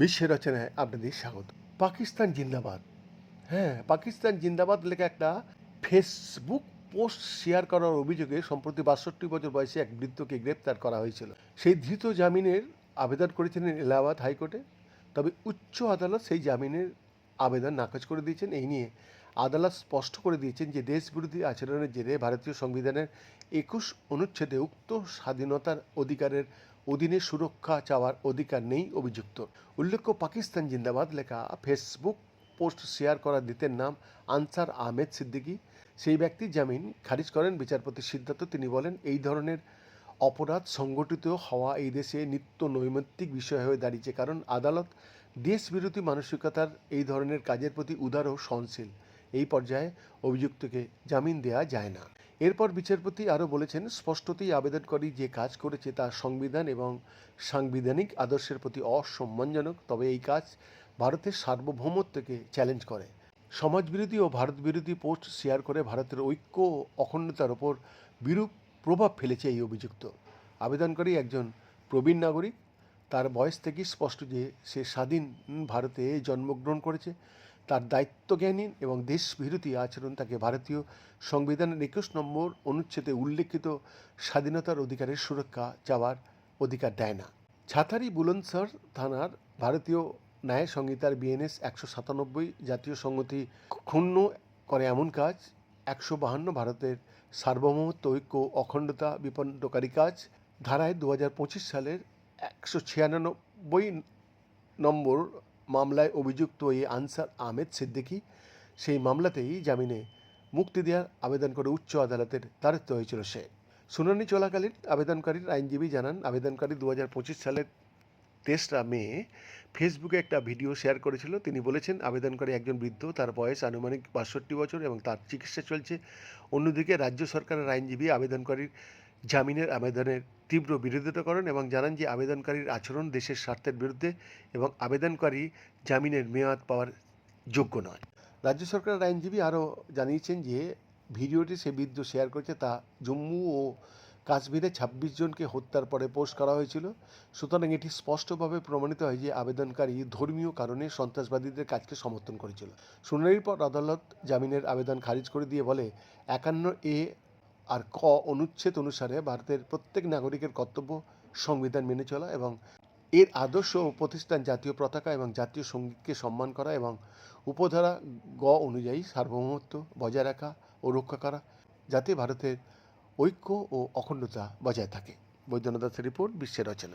বিশ্বের রচনায় আপনাদের স্বাগত। পাকিস্তান জিন্দাবাদ। হ্যাঁ পাকিস্তান জিন্দাবাদ লেখা একটা ফেসবুক পোস্ট শেয়ার করার অভিযোগে সম্প্রতি বাষট্টি বছর বয়সে এক বৃদ্ধকে গ্রেপ্তার করা হয়েছিল। সেই ধৃত জামিনের আবেদন করেছিলেন এলাহাবাদ হাইকোর্টে, তবে উচ্চ আদালত সেই জামিনের আবেদন নাকচ করে দিয়েছেন। এই নিয়ে আদালত স্পষ্ট করে দিয়েছেন যে দেশবিরোধী আচরণের জেরে ভারতীয় সংবিধানের একুশ অনুচ্ছেদে উক্ত স্বাধীনতার অধিকারের অধীনে সুরক্ষা চাওয়ার অধিকার নেই অভিযুক্ত। উল্লেখ্য, পাকিস্তান জিন্দাবাদ লেখা ফেসবুক পোস্ট শেয়ার করা দিতের নাম আনসার আহমেদ সিদ্দিকী। সেই ব্যক্তির জামিন খারিজ করেন বিচারপতির সিদ্ধার্থ। তিনি বলেন, এই ধরনের অপরাধ সংগঠিত হওয়া এই দেশে নিত্য নৈমিত্তিক বিষয় হয়ে দাঁড়িয়েছে কারণ আদালত দেশবিরোধী মানসিকতার এই ধরনের কাজের প্রতি উদার ও সহনশীল। এই পর্যায়ে অভিযুক্তকে জামিন দেওয়া যায় না। এরপর বিচারপতি আরও বলেছেন, স্পষ্টতই আবেদনকারী যে কাজ করেছে তা সংবিধান এবং সাংবিধানিক আদর্শের প্রতি অসম্মানজনক, তবে এই কাজ ভারতের সার্বভৌমত্বকে চ্যালেঞ্জ করে। সমাজবিরোধী ও ভারত বিরোধী পোস্ট শেয়ার করে ভারতের ঐক্য ও অখণ্ডতার ওপর বিরূপ প্রভাব ফেলেছে এই অভিযুক্ত। আবেদনকারী একজন প্রবীণ নাগরিক, তার বয়স থেকেই স্পষ্ট যে সে স্বাধীন ভারতে জন্মগ্রহণ করেছে। তার দায়িত্বজ্ঞানী এবং দেশবিরোধী আচরণ তাকে ভারতীয় সংবিধানের একুশ নম্বর অনুচ্ছেদে উল্লেখিত স্বাধীনতার অধিকারের সুরক্ষা চাওয়ার অধিকার দেয় না। ছাতারি বুলন্দশহর থানার ভারতীয় ন্যায় সংহিতার বিএনএস একশো সাতানব্বই জাতীয় সংহতি ক্ষুণ্ণ করে এমন কাজ, একশো বাহান্ন ভারতের সার্বভৌমত্ব, ঐক্য অখণ্ডতা বিপন্নকারী কাজ, ধারায় দু হাজার পঁচিশ সালের একশো ছিয়ানব্বই নম্বর মামলায় অভিযুক্ত এই আনসার আহমেদ সিদ্দিকী সেই মামলাতেই জামিনে মুক্তি দেওয়ার আবেদন করে উচ্চ আদালতের দ্বারস্থ হয়েছিল সে। শুনানি চলাকালীন আবেদনকারীর আইনজীবী জানান, আবেদনকারী দু হাজার পঁচিশ সালের তেসরা মে ফেসবুকে একটা ভিডিও শেয়ার করেছিল। তিনি বলেছেন, আবেদনকারী একজন বৃদ্ধ, তার বয়স আনুমানিক বাষট্টি বছর এবং তার চিকিৎসা চলছে। অন্যদিকে রাজ্য সরকারের আইনজীবী আবেদনকারীর জামিনের আবেদনের তীব্র বিরোধিতা করেন এবং জানান যে আবেদনকারীর আচরণ দেশের স্বার্থের বিরুদ্ধে এবং আবেদনকারী জামিনের মেয়াদ পাওয়ার যোগ্য নয়। রাজ্য সরকারের আইনজীবী আরও জানিয়েছেন যে ভিডিওটি সে বৃদ্ধ শেয়ার করেছে তা জম্মু ও কাশ্মীরে ছাব্বিশ জনকে হত্যার পরে পোস্ট করা হয়েছিল। সুতরাং এটি স্পষ্টভাবে প্রমাণিত হয় যে আবেদনকারী ধর্মীয় কারণে সন্ত্রাসবাদীদের কাজকে সমর্থন করেছিল। শুনানির পর আদালত জামিনের আবেদন খারিজ করে দিয়ে বলে, একান্ন এ আর ক অনুচ্ছেদ অনুসারে ভারতের প্রত্যেক নাগরিকের কর্তব্য সংবিধান মেনে চলা এবং এর আদর্শ ও প্রতিষ্ঠান জাতীয় পতাকা এবং জাতীয় সঙ্গীতকে সম্মান করা এবং উপধারা গ অনুযায়ী সার্বভৌমত্ব বজায় রাখা ও রক্ষা করা যাতে ভারতের ঐক্য ও অখণ্ডতা বজায় থাকে। বৈদ্যনাথ রিপোর্ট বিশ্বের রচনা।